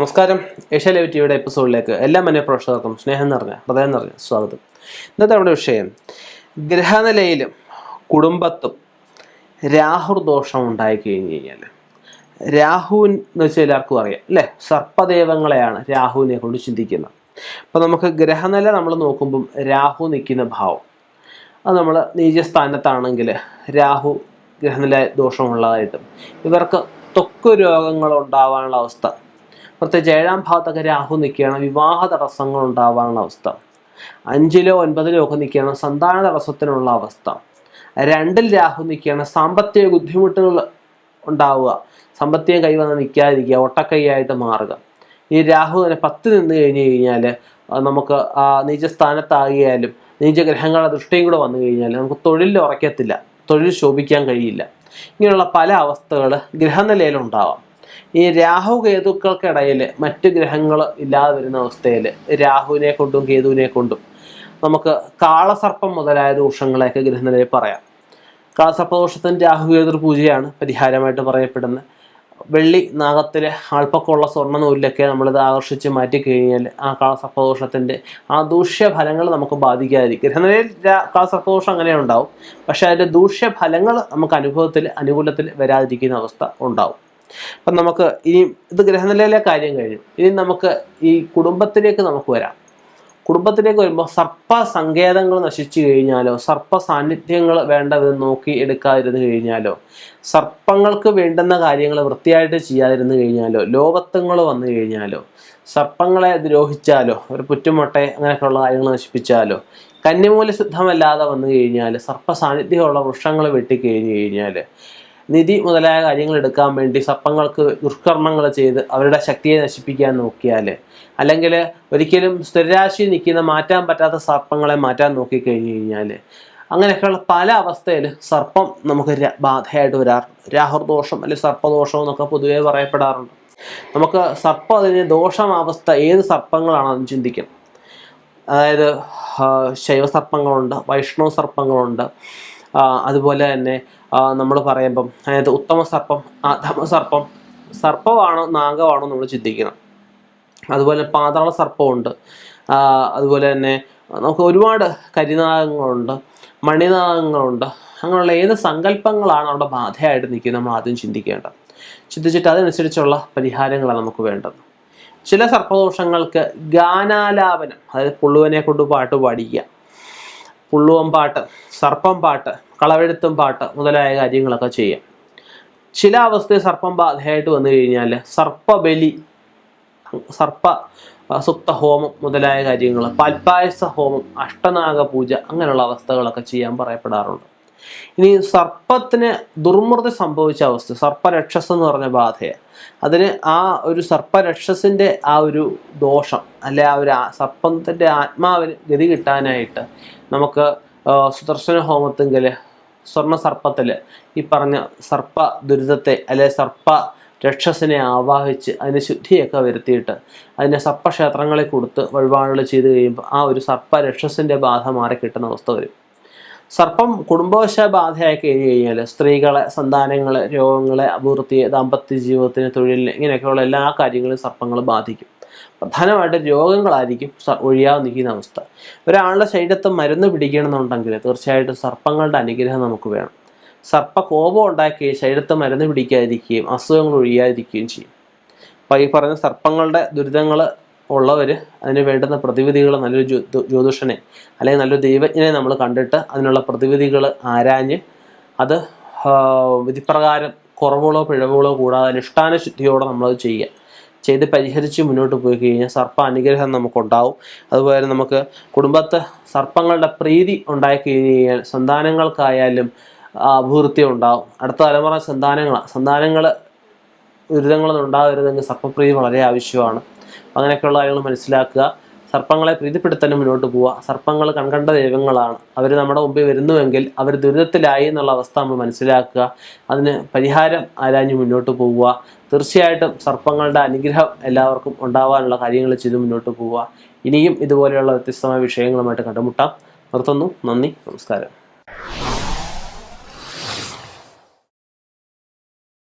നമസ്കാരം. Asia live ടിവിയുടെ എപ്പിസോഡിലേക്ക് എല്ലാ മനോ പ്രേക്ഷകർക്കും സ്നേഹം നിറഞ്ഞ ഹൃദയം നിറഞ്ഞ സ്വാഗതം. ഇന്നത്തെ നമ്മുടെ വിഷയം ഗ്രഹനിലയിലും കുടുംബത്തും രാഹു ദോഷം ഉണ്ടായി കഴിഞ്ഞു കഴിഞ്ഞാൽ രാഹു എന്ന് വെച്ചാൽ എല്ലാവർക്കും അറിയാം അല്ലേ? സർപ്പദേവങ്ങളെയാണ് രാഹുവിനെ കൊണ്ട് ചിന്തിക്കുന്നത്. അപ്പോൾ നമുക്ക് ഗ്രഹനില നമ്മൾ നോക്കുമ്പം രാഹു നിൽക്കുന്ന ഭാവം. അത് നമ്മൾ നീചസ്ഥാനത്താണെങ്കിൽ രാഹു ഗ്രഹനില ദോഷമുള്ളതായിട്ടും ഇവർക്ക് ത്വക്ക് രോഗങ്ങൾ ഉണ്ടാവാനുള്ള അവസ്ഥ പ്രത്യേകിച്ച് ഏഴാം ഭാഗത്തൊക്കെ രാഹു നിൽക്കുകയാണ്. വിവാഹ തടസ്സങ്ങൾ ഉണ്ടാവാനുള്ള അവസ്ഥ. അഞ്ചിലോ ഒൻപതിലോ ഒക്കെ നിൽക്കുകയാണ് സന്താന തടസ്സത്തിനുള്ള അവസ്ഥ. രണ്ടിൽ രാഹു നിൽക്കുകയാണ്. സാമ്പത്തിക ബുദ്ധിമുട്ടുകൾ ഉണ്ടാവുക. സാമ്പത്തികം കൈവന്ന് നിൽക്കാതിരിക്കുക. ഒട്ടക്കൈയായിട്ട് മാറുക. ഈ രാഹു തന്നെ പത്ത് നിന്ന് കഴിഞ്ഞ് കഴിഞ്ഞാൽ നമുക്ക് ആ നീചസ്ഥാനത്താകിയാലും നീചഗ്രഹങ്ങളുടെ ദൃഷ്ടിയും കൂടെ വന്നു കഴിഞ്ഞാൽ നമുക്ക് തൊഴിലിൽ ഉറക്കത്തില്ല. തൊഴിൽ ശോഭിക്കാൻ കഴിയില്ല. ഇങ്ങനെയുള്ള പല അവസ്ഥകൾ ഗ്രഹനിലയിലുണ്ടാവാം ഈ രാഹു കേതുക്കൾക്കിടയിൽ മറ്റ് ഗ്രഹങ്ങൾ ഇല്ലാതെ വരുന്ന അവസ്ഥയിൽ രാഹുവിനെ കൊണ്ടും കേതുവിനെ കൊണ്ടും നമുക്ക് കാളസർപ്പം മുതലായ ദോഷങ്ങളെയൊക്കെ ഗ്രഹനിലയിൽ പറയാം. കാളസർപ്പദോഷത്തിന് രാഹു കേതുർ പൂജയാണ് പരിഹാരമായിട്ട് പറയപ്പെടുന്നത്. വെള്ളി നാഗത്തിലെ ആൾപ്പൊക്കമുള്ള സ്വർണ നൂലിലൊക്കെ നമ്മളിത് ആകർഷിച്ച് മാറ്റി കഴിഞ്ഞാൽ ആ കാളസർപ്പദോഷത്തിന്റെ ആ ദൂഷ്യഫലങ്ങൾ നമുക്ക് ബാധിക്കാതിരിക്കും. ഗ്രഹനിലയിൽ കാളസർപ്പദോഷം അങ്ങനെ ഉണ്ടാവും. പക്ഷേ അതിന്റെ ദൂഷ്യഫലങ്ങൾ നമുക്ക് അനുഭവത്തിൽ അനുകൂലത്തിൽ വരാതിരിക്കുന്ന അവസ്ഥ ഉണ്ടാവും. അപ്പം നമുക്ക് ഇനി ഇത് ഗ്രഹനിലയിലെ കാര്യം കഴിഞ്ഞു. ഇനി നമുക്ക് ഈ കുടുംബത്തിലേക്ക് നമുക്ക് വരാം. കുടുംബത്തിലേക്ക് വരുമ്പോൾ സർപ്പ സങ്കേതങ്ങൾ നശിച്ചു കഴിഞ്ഞാലോ സർപ്പ സാന്നിധ്യങ്ങൾ വേണ്ട നോക്കി എടുക്കാതിരുന്നു കഴിഞ്ഞാലോ സർപ്പങ്ങൾക്ക് വേണ്ടുന്ന കാര്യങ്ങൾ വൃത്തിയായിട്ട് ചെയ്യാതിരുന്നു കഴിഞ്ഞാലോ ലോകത്വങ്ങൾ വന്നു കഴിഞ്ഞാലോ സർപ്പങ്ങളെ ദ്രോഹിച്ചാലോ ഒരു പുറ്റുമുട്ടെ അങ്ങനെയൊക്കെയുള്ള കാര്യങ്ങൾ നശിപ്പിച്ചാലോ കന്നിമൂല സിദ്ധമല്ലാതെ വന്നു കഴിഞ്ഞാൽ സർപ്പ സാന്നിധ്യമുള്ള വൃക്ഷങ്ങൾ വെട്ടിക്കഴിഞ്ഞു കഴിഞ്ഞാൽ നിധി മുതലായ കാര്യങ്ങൾ എടുക്കാൻ വേണ്ടി സർപ്പങ്ങൾക്ക് ദുഷ്കർമ്മങ്ങൾ ചെയ്ത് അവരുടെ ശക്തിയെ നശിപ്പിക്കാൻ നോക്കിയാൽ അല്ലെങ്കിൽ ഒരിക്കലും സ്ഥിരരാശി നിൽക്കുന്ന മാറ്റാൻ പറ്റാത്ത സർപ്പങ്ങളെ മാറ്റാൻ നോക്കിക്കഴിഞ്ഞു കഴിഞ്ഞാൽ അങ്ങനെയൊക്കെയുള്ള പല അവസ്ഥയിൽ സർപ്പം നമുക്ക് ബാധയായിട്ട് വരാറുണ്ട് രാഹുർദോഷം അല്ലെങ്കിൽ സർപ്പദോഷം എന്നൊക്കെ പൊതുവേ പറയപ്പെടാറുണ്ട്. നമുക്ക് സർപ്പം അതിന് ദോഷമാവസ്ഥ ഏത് സർപ്പങ്ങളാണെന്ന് ചിന്തിക്കണം. അതായത് ശൈവസർപ്പങ്ങളുണ്ട് വൈഷ്ണവ സർപ്പങ്ങളുണ്ട് അതുപോലെ തന്നെ നമ്മൾ പറയുമ്പം അതായത് ഉത്തമ സർപ്പം അധമ സർപ്പം സർപ്പമാണോ നാഗമാണോ നമ്മൾ ചിന്തിക്കണം. അതുപോലെ പാതാള സർപ്പമുണ്ട്. അതുപോലെ തന്നെ നമുക്ക് ഒരുപാട് കരിനാഗങ്ങളുണ്ട് മണിനാഗങ്ങളുണ്ട് അങ്ങനെയുള്ള ഏത് സങ്കല്പങ്ങളാണ് അവിടെ ബാധയായിട്ട് നിൽക്കുന്നത് നമ്മൾ ആദ്യം ചിന്തിക്കേണ്ടത്. ചിന്തിച്ചിട്ട് അതനുസരിച്ചുള്ള പരിഹാരങ്ങളാണ് നമുക്ക് വേണ്ടത്. ചില സർപ്പദോഷങ്ങൾക്ക് ഗാനാലാപനം അതായത് പുള്ളുവനെ കൊണ്ട് പാട്ട് പാടിക്കുക. പുള്ളുവൻ പാട്ട് സർപ്പം പാട്ട് കളവെഴുത്തും പാട്ട് മുതലായ കാര്യങ്ങളൊക്കെ ചെയ്യാം. ചില അവസ്ഥയിൽ സർപ്പം ബാധയായിട്ട് വന്നു കഴിഞ്ഞാൽ സർപ്പബലി സർപ്പ സുപ്ത ഹോമം മുതലായ കാര്യങ്ങൾ പാൽപ്പായസ ഹോമം അഷ്ടനാഗ പൂജ അങ്ങനെയുള്ള അവസ്ഥകളൊക്കെ ചെയ്യാൻ പറയപ്പെടാറുണ്ട്. ഇനി സർപ്പത്തിന് ദുർമൃതി സംഭവിച്ച അവസ്ഥ സർപ്പരക്ഷസ് എന്ന് പറഞ്ഞ ബാധയാണ് അതിന് ആ ഒരു സർപ്പരക്ഷസിന്റെ ആ ഒരു ദോഷം അല്ലെ ആ ഒരു സർപ്പത്തിന്റെ ആത്മാവിന് ഗതി കിട്ടാനായിട്ട് നമുക്ക് സുദർശന ഹോമത്തെങ്കിൽ സ്വർണ സർപ്പത്തിൽ ഈ പറഞ്ഞ സർപ്പ ദുരിതത്തെ അല്ലെ സർപ്പ രക്ഷസിനെ ആവാഹിച്ച് അതിന് ശുദ്ധിയൊക്കെ വരുത്തിയിട്ട് അതിനെ സർപ്പക്ഷേത്രങ്ങളിൽ കൊടുത്ത് വഴിപാടുകൾ ചെയ്ത് കഴിയുമ്പോൾ ആ ഒരു സർപ്പ രക്ഷസിന്റെ ബാധ മാറി കിട്ടുന്ന അവസ്ഥ വരും. സർപ്പം കുടുംബവശ ബാധയായി കഴിഞ്ഞു കഴിഞ്ഞാൽ സ്ത്രീകളെ സന്താനങ്ങളെ രോഗങ്ങളെ അഭിവൃദ്ധിയെ ദാമ്പത്യ ജീവിതത്തിന് തൊഴിലിന് ഇങ്ങനെയൊക്കെയുള്ള എല്ലാ കാര്യങ്ങളും സർപ്പങ്ങൾ ബാധിക്കും. പ്രധാനമായിട്ട് രോഗങ്ങളായിരിക്കും ഒഴിയാതെ നിൽക്കുന്ന അവസ്ഥ. ഒരാളുടെ ശരീരത്ത് മരുന്ന് പിടിക്കണമെന്നുണ്ടെങ്കിൽ തീർച്ചയായിട്ടും സർപ്പങ്ങളുടെ അനുഗ്രഹം നമുക്ക് വേണം. സർപ്പ കോപം ഉണ്ടാക്കി ശരീരത്ത് മരുന്ന് പിടിക്കാതിരിക്കുകയും അസുഖങ്ങൾ ഒഴിയാതിരിക്കുകയും ചെയ്യും. അപ്പോൾ ഈ പറഞ്ഞ സർപ്പങ്ങളുടെ ദുരിതങ്ങൾ ഉള്ളവർ അതിന് വേണ്ടുന്ന പ്രതിവിധികൾ നല്ലൊരു ജ്യോ- ജ്യോ- ജ്യോതിഷനെ അല്ലെങ്കിൽ നല്ലൊരു ദൈവജ്ഞനെ നമ്മൾ കണ്ടിട്ട് അതിനുള്ള പ്രതിവിധികൾ ആരാഞ്ഞ് അത് വിധിപ്രകാരം കുറവുകളോ പിഴവുകളോ കൂടാതെ അനുഷ്ഠാന ശുദ്ധിയോടെ നമ്മളത് ചെയ്യുക. ചെയ്ത് പരിഹരിച്ച് മുന്നോട്ട് പോയി കഴിഞ്ഞാൽ സർപ്പ അനുഗ്രഹം നമുക്കുണ്ടാവും. അതുപോലെ നമുക്ക് കുടുംബത്തെ സർപ്പങ്ങളുടെ പ്രീതി ഉണ്ടായി കഴിഞ്ഞ് കഴിഞ്ഞാൽ സന്താനങ്ങൾക്കായാലും അഭിവൃദ്ധി ഉണ്ടാവും. അടുത്ത തലമുറ സന്താനങ്ങളാണ് സന്താനങ്ങൾ ദുരിതങ്ങളൊന്നും ഉണ്ടാകരുതെങ്കിൽ സർപ്പപ്രീതി വളരെ ആവശ്യമാണ്. അങ്ങനെയൊക്കെയുള്ള കാര്യങ്ങൾ മനസ്സിലാക്കുക. സർപ്പങ്ങളെ പ്രീതിപ്പെടുത്താനും മുന്നോട്ട് പോവുക. സർപ്പങ്ങൾ കൺകണ്ട ദൈവങ്ങളാണ്. അവർ നമ്മുടെ മുമ്പിൽ വരുന്നുവെങ്കിൽ അവർ ദുരിതത്തിലായി എന്നുള്ള അവസ്ഥ നമ്മൾ മനസ്സിലാക്കുക. അതിന് പരിഹാരം ആരാഞ്ഞ് മുന്നോട്ട് പോവുക. തീർച്ചയായിട്ടും സർപ്പങ്ങളുടെ അനുഗ്രഹം എല്ലാവർക്കും ഉണ്ടാവാനുള്ള കാര്യങ്ങൾ ചെയ്ത് മുന്നോട്ട് പോവുക. ഇനിയും ഇതുപോലെയുള്ള വ്യത്യസ്തമായ വിഷയങ്ങളുമായിട്ട് കണ്ടുമുട്ടാം. നിർത്തുന്നു. നന്ദി. നമസ്കാരം.